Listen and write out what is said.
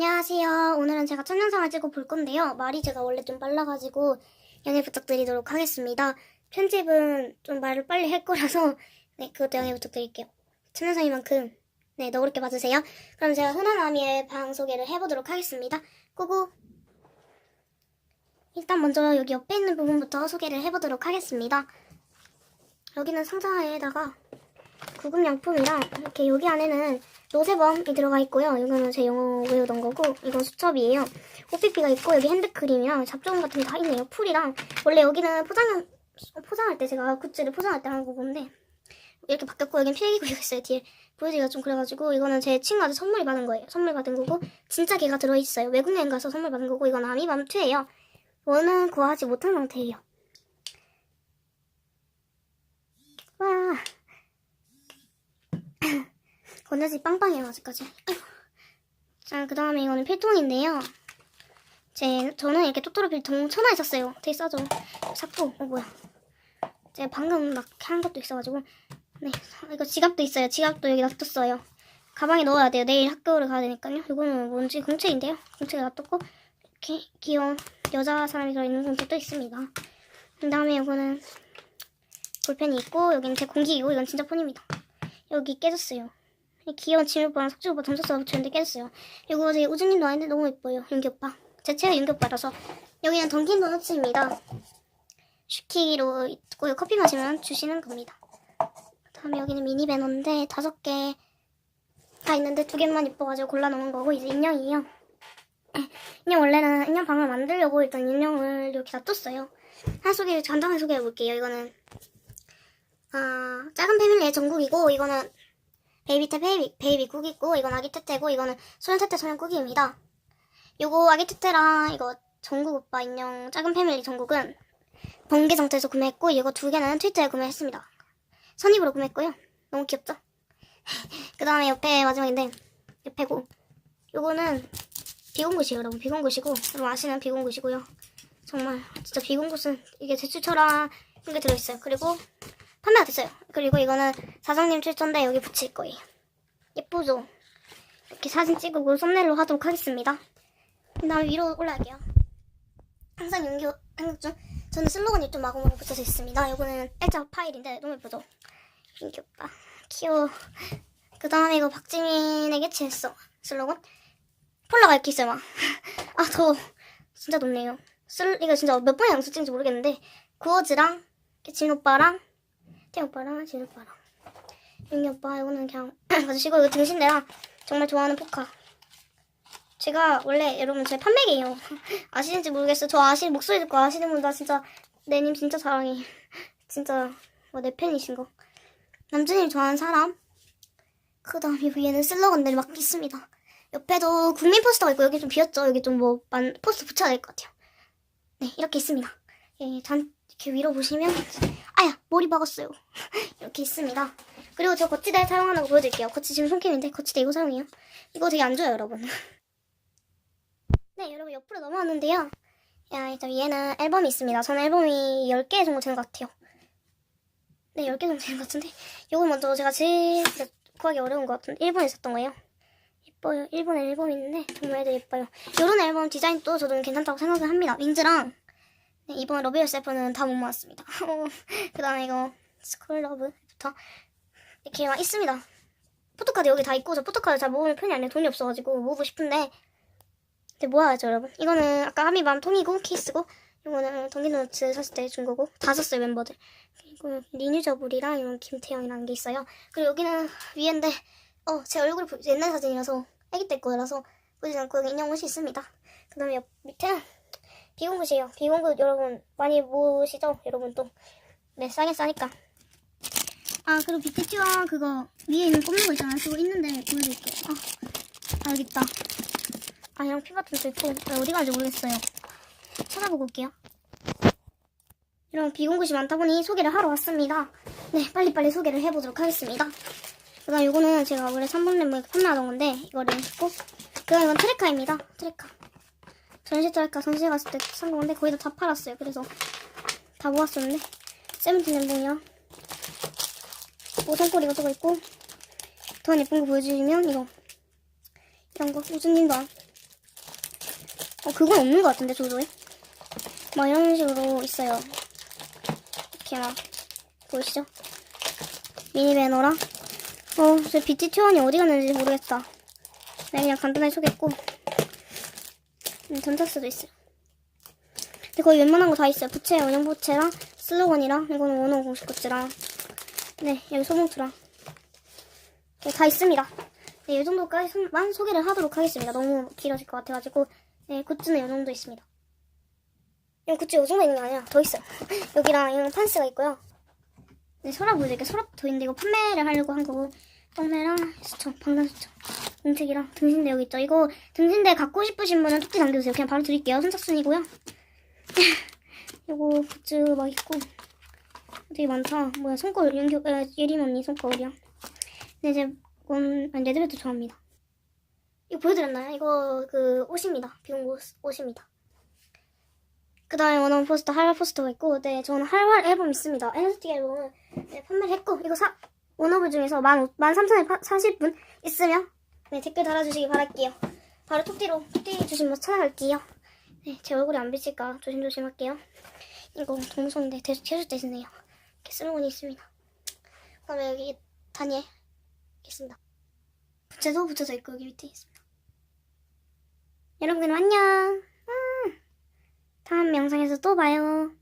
안녕하세요. 오늘은 제가 첫 영상을 찍어 볼 건데요. 말이 제가 원래 좀 빨라가지고 양해 부탁드리도록 하겠습니다. 편집은 좀 말을 빨리 할 거라서 네 그것도 양해 부탁드릴게요. 첫 영상이만큼 네 너그럽게 봐주세요. 그럼 제가 흔한 아미의 방 소개를 해보도록 하겠습니다. 고고 일단 먼저 여기 옆에 있는 부분부터 소개를 해보도록 하겠습니다. 여기는 상자에다가 구급용품이랑 이렇게 여기 안에는 로제범이 들어가 있고요. 이거는 제 영어 외우던 거고 이건 수첩이에요. 호피피가 있고 여기 핸드크림이랑 잡조금 같은 게 다 있네요. 풀이랑 원래 여기는 포장 포장할 때 제가 굿즈를 포장할 때 하는 거본데 이렇게 바뀌었고 여긴 필기구이가 있어요. 뒤에 보여지기가 좀 그래가지고 이거는 제 친구한테 선물 받은 거예요. 선물 받은 거고 진짜 걔가 들어있어요. 외국 여행 가서 선물 받은 거고 이건 아미밤 2예요. 원은 구하지 못한 상태예요. 와 건전지 빵빵해요 아직까지. 자, 그 다음에 이거는 필통인데요. 제, 저는 이렇게 토토로 필통 천원에 샀어요. 되게 싸죠. 샀고, 어, 뭐야. 제가 방금 막 한 것도 있어가지고. 네, 이거 지갑도 있어요. 지갑도 여기 놔뒀어요. 가방에 넣어야 돼요. 내일 학교를 가야 되니까요. 이거는 뭔지 공책인데요. 공책에 놔뒀고, 이렇게 귀여운 여자 사람이 들어있는 공책도 있습니다. 그 다음에 이거는 볼펜이 있고, 여기는 제 공기이고, 이건 진짜 폰입니다. 여기 깨졌어요. 이 귀여운 지밀오빠랑 석지 오빠 던져서 붙였는데 깨졌어요. 이거 되게 우주님도 아닌데 너무 예뻐요. 윤기 오빠. 제 체가 윤기 오빠라서. 여기는 던킨 도너츠입니다. 슈키로 있고요. 커피 마시면 주시는 겁니다. 그다음에 여기는 미니 배너인데 다섯 개다 있는데 두 개만 예뻐가지고 골라 놓은 거고 이제 인형이에요. 인형 원래는 인형 방을 만들려고 일단 인형을 이렇게 놔뒀어요. 하나 소개 간단하게 소개해 볼게요. 이거는 아 작은 패밀리의 전국이고 이거는 베이비테 베이비, 베이비국 있고 이건 아기 테테고 이거는 소년 테테 소년국이입니다. 요거 아기 테테랑 이거 전국 오빠 인형 작은 패밀리 전국은 번개정터에서 구매했고 이거 두 개는 트위터에 구매했습니다. 선입으로 구매했고요. 너무 귀엽죠? 그 다음에 옆에 마지막인데 옆에고 요거는 비공굿이에요 여러분 비공굿이고 여러분 아시는 비공굿이고요. 정말 진짜 비공굿은 이게 제출처랑 이런 게 들어있어요. 그리고 판매가 됐어요. 그리고 이거는 사장님 출전데 여기 붙일 거예요. 예쁘죠? 이렇게 사진 찍고 썸네일로 하도록 하겠습니다. 그 다음 위로 올라갈게요. 항상 연기 생각 중 저는 슬로건이 좀 마구마구 붙여져 있습니다. 이거는 일자 파일인데 너무 예쁘죠? 윤기 오빠 귀여워. 그 다음에 이거 박지민에게 칠했어. 슬로건 폴라가 이렇게 있어요 막. 아 더워. 진짜 덥네요. 슬 이거 진짜 몇 번의 양수 찍는지 모르겠는데 구워즈랑 진 오빠랑 태 오빠랑 진 오빠랑 윤기 오빠 이거는 그냥 가지시고 이거 등신대랑 정말 좋아하는 포카. 제가 원래 여러분 제 판매기예요. 아시는지 모르겠어요. 저 아시 목소리 듣고 아시는 분나 진짜 내님 진짜 사랑해. 진짜 뭐 내 팬이신 거. 남준님 좋아하는 사람. 그 다음 에 위에는 슬로건들이 막 있습니다. 옆에도 국민 포스터가 있고 여기 좀 비었죠. 여기 좀 뭐 포스터 붙여야 될 것 같아요. 네 이렇게 있습니다. 예, 잔 이렇게 위로 보시면 아야 머리 박았어요. 이렇게 있습니다. 그리고 저 거치대 사용하는 거 보여드릴게요. 거치 지금 손캠인데 거치대 이거 사용해요. 이거 되게 안 좋아요 여러분. 네 여러분 옆으로 넘어왔는데요. 야 일단 얘는 앨범이 있습니다. 저는 앨범이 10개 정도 되는 것 같아요. 네 10개 정도 되는 것 같은데 이거 먼저 제가 제일 구하기 어려운 것 같은데 일본에 있었던 거예요. 예뻐요. 일본에 앨범이 있는데 정말 애들 예뻐요. 이런 앨범 디자인도 저도 괜찮다고 생각을 합니다. 윈즈랑 네, 이번 러브 열셀프는 다 못 모았습니다. 그 다음에 이거 스쿨러브부터 이렇게 막 있습니다. 포토카드 여기 다 있고 저 포토카드 잘 모으는 편이 아니라 돈이 없어가지고 모으고 싶은데 근데 모아야죠 여러분. 이거는 아까 하미밤 통이고 케이스고 이거는 던기노츠 샀을 때 준 거고 다 썼어요 멤버들. 그리고 리뉴저블이랑 이런 김태형이라는 게 있어요. 그리고 여기는 위에인데 어 제 얼굴이 보- 옛날 사진이라서 아기 때 거라서 보이지 않고 여기 인형 옷이 있습니다. 그 다음에 옆 밑에는 비공굿이에요. 비공굿 여러분 많이 모으시죠? 여러분 또. 네, 싸게 싸니까. 아, 그리고 빅티치와 그거 위에 있는 꼽는 거 있잖아요. 그거 있는데 보여드릴게요. 아, 아 여기 있다. 아, 이랑 피버튼도 있고 아, 어디 가는지 모르겠어요. 찾아보고 올게요. 이런 비공굿이 많다 보니 소개를 하러 왔습니다. 네, 빨리빨리 소개를 해보도록 하겠습니다. 그다음 이거는 제가 원래 3번 램을 판매하던 건데 이거를 했고 그다음 이건 트레카입니다. 트레카. 전시 트레카 전시회 갔을 때 산 건데 거의 다, 다 팔았어요. 그래서 다 모았었는데 세븐틴 램봉이요. 오성골 이것저것 있고 더 예쁜 거 보여주면 이거 이런 거 우주님도 어, 그건 없는 것 같은데, 조조에? 막 이런 식으로 있어요. 이렇게 막, 보이시죠? 미니 배너랑, 어, 저 비티 투원이 어디 갔는지 모르겠다. 네, 그냥 간단하게 소개했고, 음, 전차스도 있어요. 근데 거의 웬만한 거 다 있어요. 부채, 원형 부채랑, 슬로건이랑, 이거는 원호 공식 굿즈랑, 네, 여기 소봉투랑. 네, 다 있습니다. 네, 이 정도까지만 소개를 하도록 하겠습니다. 너무 길어질 것 같아가지고, 네, 굿즈는 이 정도 있습니다. 이 굿즈 이 정도 있는 게 아니라 더 있어요. 여기랑 이런 판스가 있고요. 네, 서랍 보여드릴게요. 서랍 더 있는데 이거 판매를 하려고 한 거고, 똥매랑 수청, 방탄 수청, 공책이랑 등신대 여기 있죠. 이거 등신대 갖고 싶으신 분은 톡지 남겨주세요. 그냥 바로 드릴게요. 선착순이고요. 이거 굿즈 막 있고, 되게 많다. 뭐야, 손거울, 연교, 에, 예림 언니 손거울이랑. 네, 제, 이건, 아니, 레드벨트 좋아합니다. 이거 보여드렸나요? 이거, 그, 옷입니다. 옷, 옷입니다. 그 다음에 원원 포스터, 할말 포스터가 있고, 네, 저는 할말 앨범 있습니다. NST 앨범은, 네, 판매를 했고, 이거 사, 원어블 중에서 만, 만 3,040분 있으면, 네, 댓글 달아주시기 바랄게요. 바로 톡띠로, 톡띠 주시면 찾아갈게요. 네, 제 얼굴이 안 비칠까 조심조심 할게요. 이거 동선인데, 대수 채줄 대신에요. 이렇게 슬로건이 있습니다. 그 다음에 여기 다니엘. 있습니다. 부채도 붙여져 있고 여기 밑에 있습니다. 여러분 그럼 안녕. 음, 다음 영상에서 또 봐요.